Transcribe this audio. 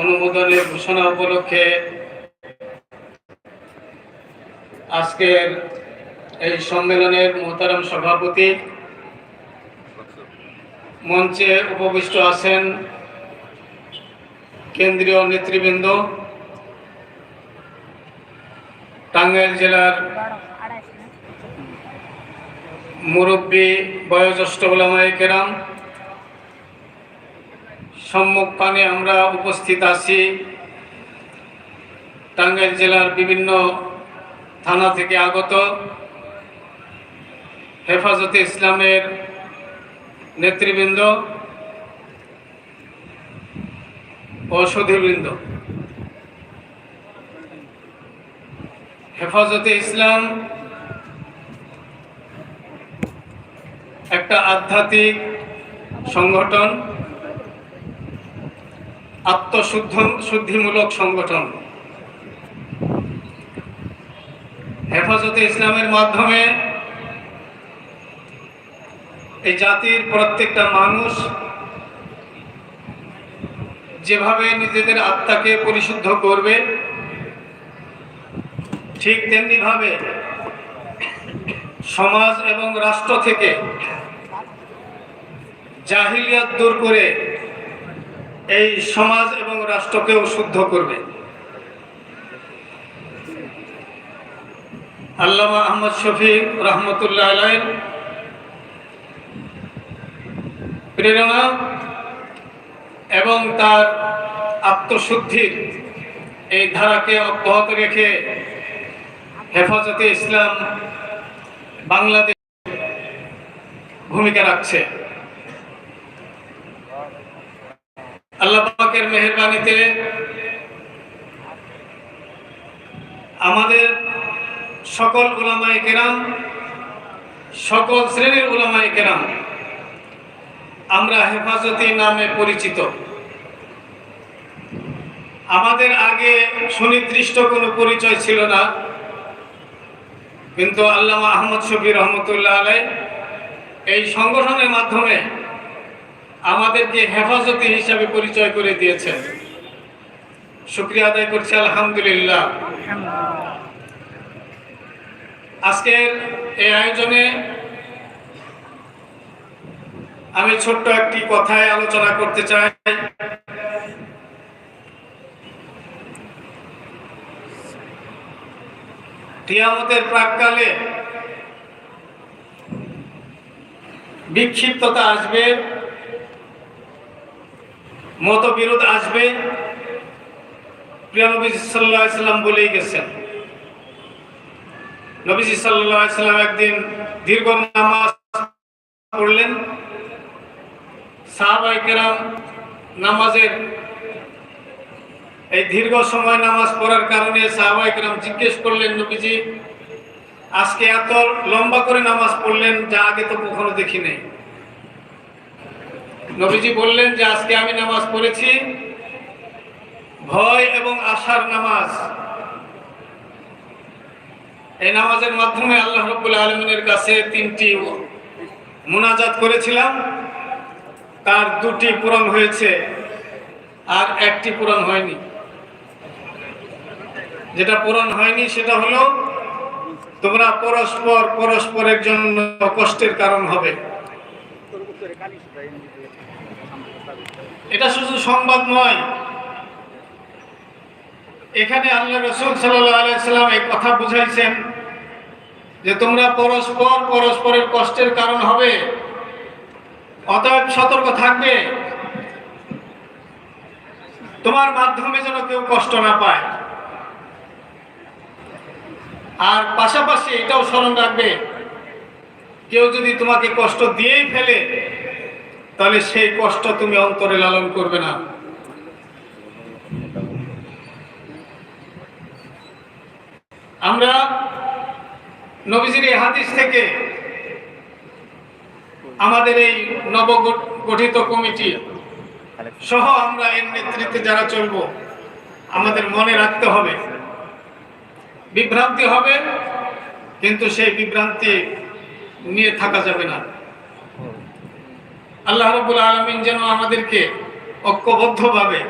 অনুমোদনের ঘোষণা উপলক্ষে আজকের এই সম্মেলনের মোহতারাম সভাপতি মঞ্চে উপবিষ্ট আছেন কেন্দ্রীয় নেতৃবৃন্দ, টাঙ্গাইল জেলার মুরব্বী, বয়োজ্যেষ্ঠ ওলামায়ে কেরাম সম্মুখপানে আমরা উপস্থিত আছি। টাঙ্গাইল জেলার বিভিন্ন থানা থেকে আগত হেফাজতে ইসলামের নেতৃবৃন্দ ও সুধীবৃন্দ হেফাজতে ইসলাম একটা আধ্যাত্মিক সংগঠন। আত্মশুদ্ধ, শুদ্ধিমূলক সংগঠন। হেফাজতে ইসলামের মাধ্যমে এই জাতির প্রত্যেকটা মানুষ যেভাবে নিজেদের আত্মাকে পরিশুদ্ধ করবে, ঠিক তেমনিভাবে সমাজ এবং রাষ্ট্র থেকে জাহিলিয়াত দূর করে এই সমাজ এবং রাষ্ট্রকেও শুদ্ধ করবে। আল্লামা আহমদ শফি রহমতুল্লাহ আলাইন প্রেরণা এবং তার আত্মশুদ্ধির এই ধারাকে অব্যাহত রেখে হেফাজতে ইসলাম বাংলাদেশ ভূমিকা রাখছে। আল্লাহ মেহরবানিতে আমাদের সকল উলামায়ে কেরাম, সকল শ্রেণির উলামায়ে কেরাম, আমরা হেফাজতি নামে পরিচিত। আমাদের আগে সুনির্দিষ্ট কোনো পরিচয় ছিল না, কিন্তু আল্লামা আহমদ শফি রহমতুল্লাহ আলাই এই সংগঠনের মাধ্যমে আমাদেরকে হেফাজতি হিসাবে পরিচয় করে দিয়েছেন। শুক্রিয়া আদায় করছি, আলহামদুলিল্লাহ। আজকের এই আয়োজনে আমি ছোট্ট একটি কথায় আলোচনা করতে চাই। টিয়ামতের প্রাককালে বিক্ষিপ্ততা আসবে। মতবিরোধ আসবে। প্রিয় নবীজি সাল্লাহ সাল্লাম বলেই গেছেন। নবীজি সাল্লাহ সাল্লাম একদিন দীর্ঘ নামাজ পড়লেন। সাহাবাই কেরাম নামাজের এই দীর্ঘ সময় নামাজ পড়ার কারণে সাহাবাই কেরাম জিজ্ঞেস করলেন, নবীজি, আজকে এত লম্বা করে নামাজ পড়লেন যা আগে তো কখনো দেখি নাই। নবীজি বললেন যে আজকে আমি নামাজ পড়েছি। ভয় এবং আশার নামাজ। এই নামাজের মাধ্যমে আল্লাহ রব্বুল আলমিনের কাছে তিনটি মোনাজাত করেছিলাম। তার দুটি পূরণ হয়েছে আর একটি পূরণ হয়নি। যেটা পূরণ হয়নি সেটা হলো, তোমরা পরস্পর পরস্পরের জন্য কষ্টের কারণ হবে। এটা শুধু সংবাদ নয়। এখানে আল্লাহ রসুল সাল্লাম এই কথা বুঝাইছেন যে তোমরা পরস্পর পরস্পরের কষ্টের কারণ হবে, অতএব সতর্ক থাকবে। তোমার মাধ্যমে যেন কেউ কষ্ট না পায়। আর পাশাপাশি এটাও স্মরণ রাখবে, কেউ যদি তোমাকে কষ্ট দিয়েই ফেলে তাহলে সেই কষ্ট তুমি অন্তরে লালন করবে না। আমরা নবীজির এই হাদিস থেকে আমাদের এই নবগঠিত কমিটি সহ আমরা এর নেতৃত্বে যারা চলব, আমাদের মনে রাখতে হবে। বিভ্রান্তি হবে, কিন্তু সেই বিভ্রান্তি নিয়ে থাকা যাবে না। আল্লাহ রবুল আলমিন যেন আমাদেরকে ঐক্যবদ্ধভাবে